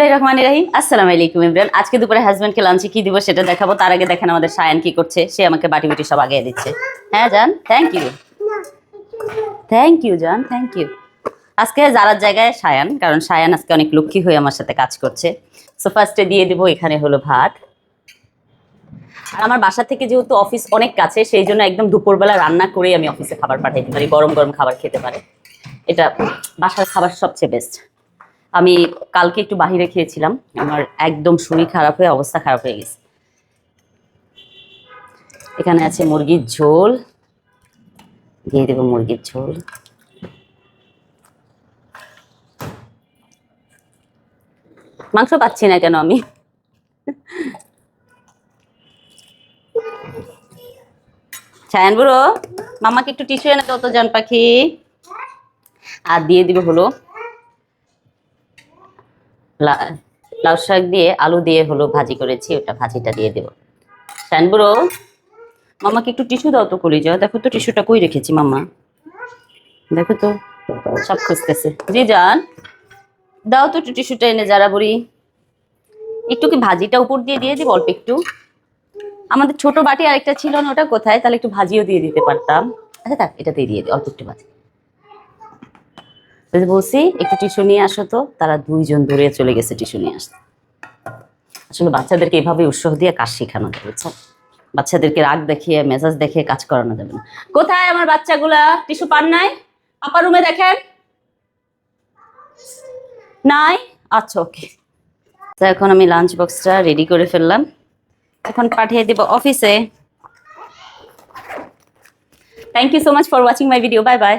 বিসমুল্লাহ রহমান রাহিম। আসসালামু আলাইকুম ইমরান। আজকে দুপুরে হাজব্যান্ডকে লাঞ্চে কি দিব সেটা দেখাবো। তার আগে দেখেন আমাদের সায়ান কি করছে। সে আমাকে বাটি বাটি সব আগে দিচ্ছে। হ্যাঁ জান? থ্যাংক ইউ থ্যাংক ইউ জান। থ্যাংক ইউ আজকে যারার জায়গায় সায়ান, কারণ সায়ান আজকে অনেক লক্ষ্মী হয়ে আমার সাথে কাজ করছে। সো ফার্স্টে দিয়ে দিব, এখানে হলো ভাত। আর আমার বাসা থেকে যেহেতু অফিস অনেক কাছে, সেই জন্য একদম দুপুরবেলা রান্না করেই আমি অফিসে খাবার পাঠাইতে পারি। গরম গরম খাবার খেতে পারে। এটা বাসার খাবার সবচেয়ে বেস্ট আমি কালকে একটু বাহিরে খেয়েছিলাম। আমার একদম শরীর খারাপ হয়ে, অবস্থা খারাপ হয়ে গেছে। এখানে আছে মুরগির ঝোল। দিয়ে দেবো মুরগির ঝোল। মাংস পাচ্ছি না কেন আমি? ছায়ান বুড়ো, মামাকে একটু টিস্যু এনে তো জান পাখি। আর দিয়ে দিবে হলো লাউ শাক দিয়ে আলু দিয়ে হলো ভাজি করেছি, ওটা ভাজিটা দিয়ে দেবো। শ্যান বুড়ো, মামাকে একটু টিস্যু দাও তো যাও দেখো তো টিস্যুটা কই রেখেছি মামা? দেখো তো, সব খুঁজতেছে। জি যান দাও তো একটু টিস্যুটা এনে যারা বুড়ি। একটু কি ভাজিটা উপর দিয়ে দিয়ে দিব অল্প একটু? আমাদের ছোট বাটি আরেকটা ছিল না, ওটা কোথায়? তাহলে একটু ভাজিও দিয়ে দিতে পারতাম। আচ্ছা থাক এটা দিয়ে দিয়ে দিই অল্প একটু ভাজি। বলছি, একটু টিস্যু নিয়ে আসো তো। তারা দুইজন দূরে চলে গেছে টিস্যু নিয়ে আসতে। আসলে বাচ্চাদেরকে এভাবে উৎসাহ দিয়ে কাজ শেখানো যাবে বাচ্চাদেরকে রাগ দেখিয়ে, মেজাজ দেখিয়ে কাজ করানো যাবে না। কোথায় আমার বাচ্চাগুলা? টিস্যু পান নাই? আপা রুমে দেখেন। নাই? আচ্ছা ওকে তো এখন আমি লাঞ্চ বক্সটা রেডি করে ফেললাম। এখন পাঠিয়ে দিব অফিসে thank you so much for watching my video bye bye